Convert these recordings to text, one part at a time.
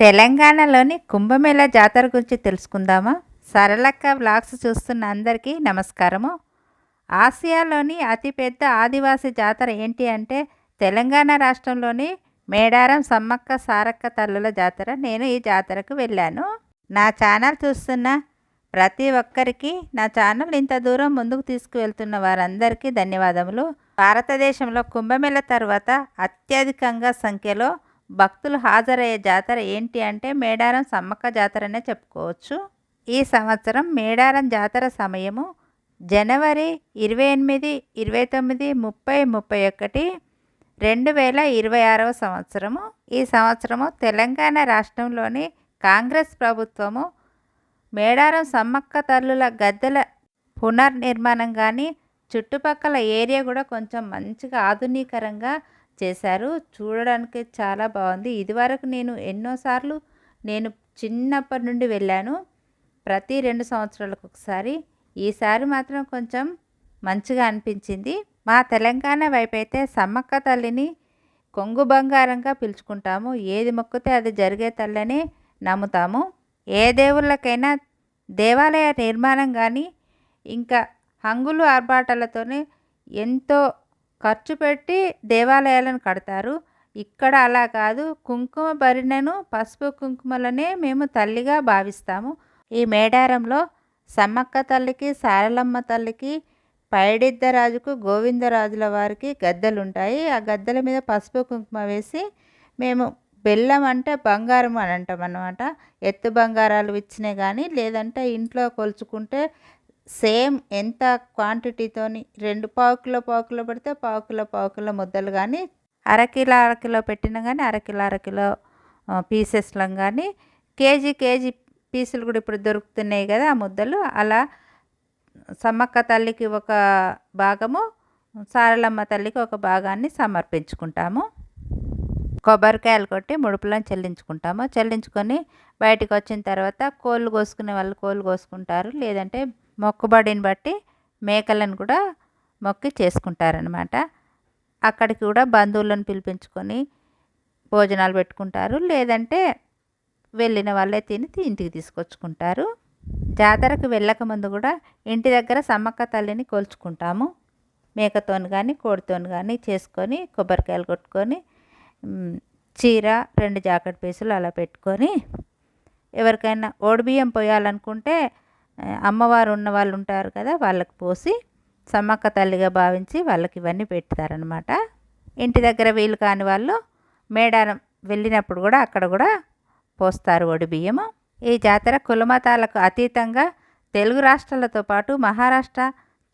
తెలంగాణలోని కుంభమేళ జాతర గురించి తెలుసుకుందామా? సరళక్క బ్లాగ్స్ చూస్తున్న అందరికీ నమస్కారము. ఆసియాలోని అతిపెద్ద ఆదివాసీ జాతర ఏంటి అంటే తెలంగాణ రాష్ట్రంలోని మేడారం సమ్మక్క సారక్క తల్లుల జాతర. నేను ఈ జాతరకు వెళ్ళాను. నా ఛానల్ చూస్తున్న ప్రతి ఒక్కరికి నా ఛానల్ ఇంత దూరం ముందుకు తీసుకువెళ్తున్న వారందరికీ ధన్యవాదములు. భారతదేశంలో కుంభమేళ తర్వాత అత్యధికంగా సంఖ్యలో భక్తులు హాజరయ్యే జాతర ఏంటి అంటే మేడారం సమ్మక్క జాతరనే చెప్పుకోవచ్చు. ఈ సంవత్సరం మేడారం జాతర సమయము జనవరి ఇరవై ఎనిమిది ఇరవై తొమ్మిది ముప్పై ముప్పై ఒకటి రెండు వేల ఇరవై ఆరవ సంవత్సరము. ఈ సంవత్సరము తెలంగాణ రాష్ట్రంలోని కాంగ్రెస్ ప్రభుత్వము మేడారం సమ్మక్క తల్లుల గద్దెల పునర్నిర్మాణం కానీ చుట్టుపక్కల ఏరియా కూడా కొంచెం మంచిగా ఆధునీకరంగా చేశారు. చూడడానికి చాలా బాగుంది. ఇదివరకు నేను ఎన్నోసార్లు నేను చిన్నప్పటి నుండి వెళ్ళాను. ప్రతి రెండు సంవత్సరాలకు ఒకసారి. ఈసారి మాత్రం కొంచెం మంచిగా అనిపించింది. మా తెలంగాణ వైపు అయితే సమ్మక్క తల్లిని కొంగు బంగారంగా పిలుచుకుంటాము. ఏది మొక్కితే అది జరిగే తల్లని నమ్ముతాము. ఏ దేవుళ్ళకైనా దేవాలయ నిర్మాణం కానీ ఇంకా హంగులు ఆర్భాటాలతోనే ఎంతో ఖర్చు పెట్టి దేవాలయాలను కడతారు. ఇక్కడ అలా కాదు. కుంకుమ భరిణను పసుపు కుంకుమలనే మేము తల్లిగా భావిస్తాము. ఈ మేడారంలో సమ్మక్క తల్లికి సారలమ్మ తల్లికి పైడిద్దరాజుకు గోవిందరాజుల వారికి గద్దెలు ఉంటాయి ఆ గద్దెల మీద పసుపు కుంకుమ వేసి మేము బెల్లం అంటే బంగారం అని అంటాం అనమాట ఎత్తు బంగారాలు ఇచ్చినాయి కానీ లేదంటే ఇంట్లో కొలుచుకుంటే సేమ్ ఎంత క్వాంటిటీతోని రెండు పావు కిలో పెడితే పావు కిలో పావు కిలో ముద్దలు కానీ అరకిలో అరకిలో పెట్టినా కానీ అరకిలో అరకిలో పీసెస్లం కానీ కేజీ కేజీ పీసులు కూడా ఇప్పుడు దొరుకుతున్నాయి కదా ఆ ముద్దలు. అలా సమ్మక్క తల్లికి ఒక భాగము సారలమ్మ తల్లికి ఒక భాగాన్ని సమర్పించుకుంటాము. కొబ్బరికాయలు కొట్టి ముడుపులను చెల్లించుకుంటాము. చెల్లించుకొని బయటకు వచ్చిన తర్వాత కోళ్ళు కోసుకునే వాళ్ళు కోళ్ళు కోసుకుంటారు. లేదంటే మొక్కుబడిని బట్టి మేకలను కూడా మొక్కి చేసుకుంటారనమాట అక్కడికి కూడా బంధువులను పిలిపించుకొని భోజనాలు పెట్టుకుంటారు. లేదంటే వెళ్ళిన వాళ్ళే తిని ఇంటికి తీసుకొచ్చుకుంటారు. జాతరకు వెళ్ళకముందు కూడా ఇంటి దగ్గర సమ్మక్క తల్లిని కొలుచుకుంటాము. మేకతోని కానీ కోడితోని కానీ చేసుకొని కొబ్బరికాయలు కొట్టుకొని చీర రెండు జాకెట్ పీసులు అలా పెట్టుకొని ఎవరికైనా ఓడిబియ్యం పోయాలనుకుంటే అమ్మవారు ఉన్న వాళ్ళు ఉంటారు కదా వాళ్ళకి పోసి సమ్మక్క తల్లిగా భావించి వాళ్ళకి ఇవన్నీ పెడతారనమాట ఇంటి దగ్గర వీలు కాని వాళ్ళు మేడారం వెళ్ళినప్పుడు కూడా అక్కడ కూడా పోస్తారు ఒడి బియ్యము. ఈ జాతర కులమతాలకు అతీతంగా తెలుగు రాష్ట్రాలతో పాటు మహారాష్ట్ర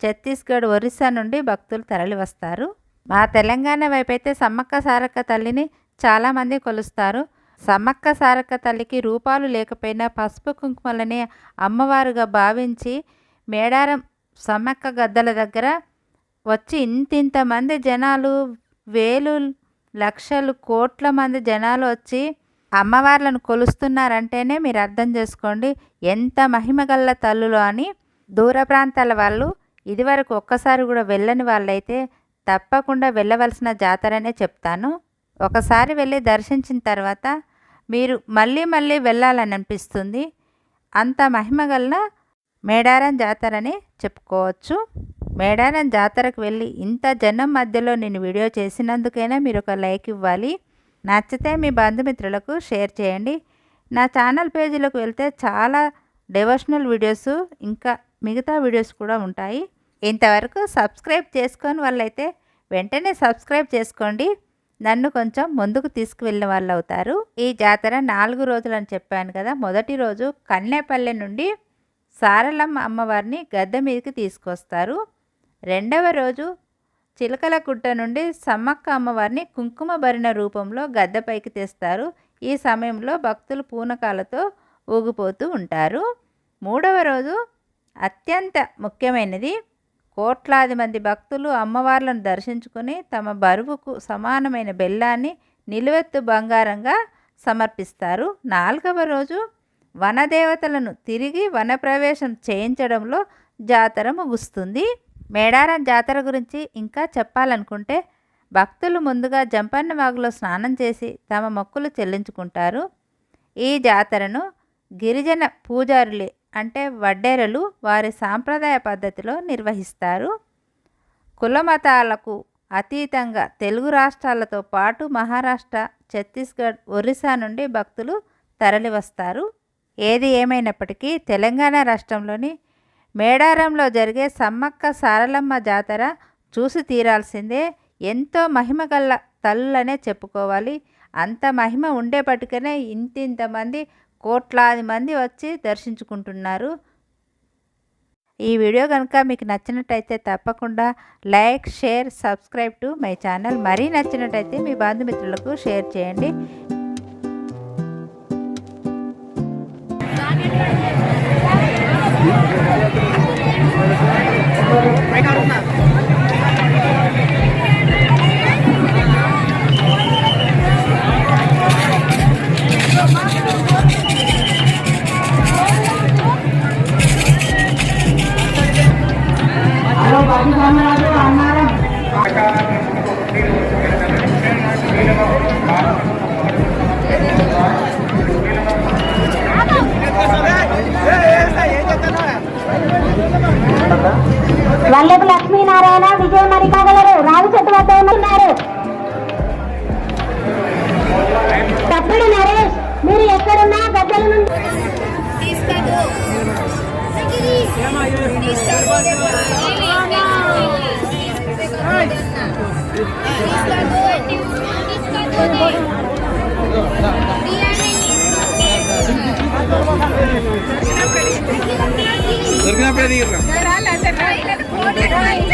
ఛత్తీస్గఢ్ ఒరిస్సా నుండి భక్తులు తరలి వస్తారు మా తెలంగాణ వైపు అయితే సమ్మక్క సారక్క తల్లిని చాలామంది కొలుస్తారు. సమ్మక్క సారక్క తల్లికి రూపాలు లేకపోయినా పసుపు కుంకుమలని అమ్మవారుగా భావించి మేడారం సమ్మక్క గద్దల దగ్గర వచ్చి ఇంతింతమంది జనాలు వేలు లక్షలు కోట్ల మంది జనాలు వచ్చి అమ్మవార్లను కొలుస్తున్నారంటేనే మీరు అర్థం చేసుకోండి. ఎంత మహిమగల్ల తల్లులు అని దూర ప్రాంతాల వాళ్ళు ఇదివరకు ఒక్కసారి కూడా వెళ్ళని వాళ్ళైతే తప్పకుండా వెళ్ళవలసిన జాతరనే చెప్తాను. ఒకసారి వెళ్ళి దర్శించిన తర్వాత మీరు మళ్ళీ మళ్ళీ వెళ్ళాలని అనిపిస్తుంది అంత మహిమగల మేడారం జాతరని చెప్పుకోవచ్చు. మేడారం జాతరకు వెళ్ళి ఇంత జనం మధ్యలో నేను వీడియో చేసినందుకైనా మీరు ఒక లైక్ ఇవ్వాలి. నచ్చితే మీ బంధుమిత్రులకు షేర్ చేయండి. నా ఛానల్ పేజీలకు వెళ్తే చాలా డివోషనల్ వీడియోస్ ఇంకా మిగతా వీడియోస్ కూడా ఉంటాయి. ఇంతవరకు సబ్స్క్రైబ్ చేసుకొని వాళ్ళైతే వెంటనే సబ్స్క్రైబ్ చేసుకోండి. నన్ను కొంచెం ముందుకు తీసుకువెళ్ళిన వాళ్ళు అవుతారు ఈ జాతర నాలుగు రోజులు అని చెప్పాను కదా మొదటి రోజు కన్నెపల్లె నుండి సారలమ్మ అమ్మవారిని గద్దె మీదకి తీసుకొస్తారు. రెండవ రోజు చిలకల గుట్ట నుండి సమ్మక్క అమ్మవారిని కుంకుమ భరిన రూపంలో గద్దెపైకి తెస్తారు. ఈ సమయంలో భక్తులు పూనకాలతో ఊగిపోతూ ఉంటారు. మూడవ రోజు అత్యంత ముఖ్యమైనది కోట్లాది మంది భక్తులు అమ్మవార్లను దర్శించుకొని తమ బరువుకు సమానమైన బెల్లాన్ని నిలువెత్తు బంగారంగా సమర్పిస్తారు. నాలుగవ రోజు వనదేవతలను తిరిగి వనప్రవేశం చేయించడంలో జాతర ముగుస్తుంది. మేడారం జాతర గురించి ఇంకా చెప్పాలనుకుంటే భక్తులు ముందుగా జంపన్న వాగులో స్నానం చేసి తమ మొక్కులు చెల్లించుకుంటారు. ఈ జాతరను గిరిజన పూజారులే అంటే వడ్డేరలు వారి సాంప్రదాయ పద్ధతిలో నిర్వహిస్తారు. కులమతాలకు అతీతంగా తెలుగు రాష్ట్రాలతో పాటు మహారాష్ట్ర ఛత్తీస్గఢ్ ఒరిస్సా నుండి భక్తులు తరలివస్తారు. ఏది ఏమైనప్పటికీ తెలంగాణ రాష్ట్రంలోని మేడారంలో జరిగే సమ్మక్క సారలమ్మ జాతర చూసి తీరాల్సిందే. ఎంతో మహిమ మహిమగల తల్లులనే చెప్పుకోవాలి. అంత మహిమ ఉండేపటికనే ఇంతింతమంది కోట్లాది మంది వచ్చి దర్శించుకుంటున్నారు. ఈ వీడియో కనుక మీకు నచ్చినట్టయితే తప్పకుండా like share subscribe to my channel. మరీ నచ్చినట్టయితే మీ బంధుమిత్రులకు షేర్ చేయండి. వల్లపు మీరు ఎక్కడున్నా గద్దెల నుండి దొరికినప్పుడే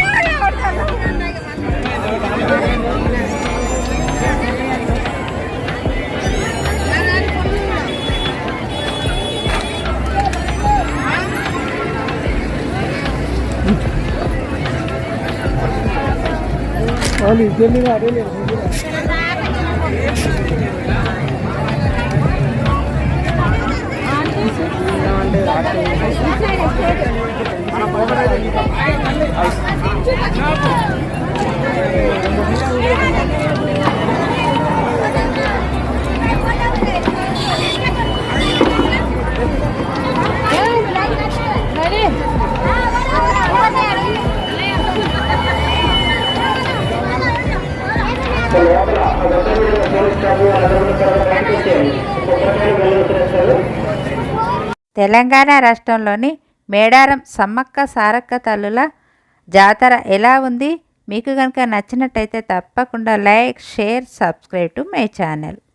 Mình 这里 తెలంగాణ రాష్ట్రంలోని మేడారం సమ్మక్క సారక్క తల్లుల జాతర ఎలా ఉంది? మీకు కనుక నచ్చినట్టయితే తప్పకుండా like share subscribe to my channel.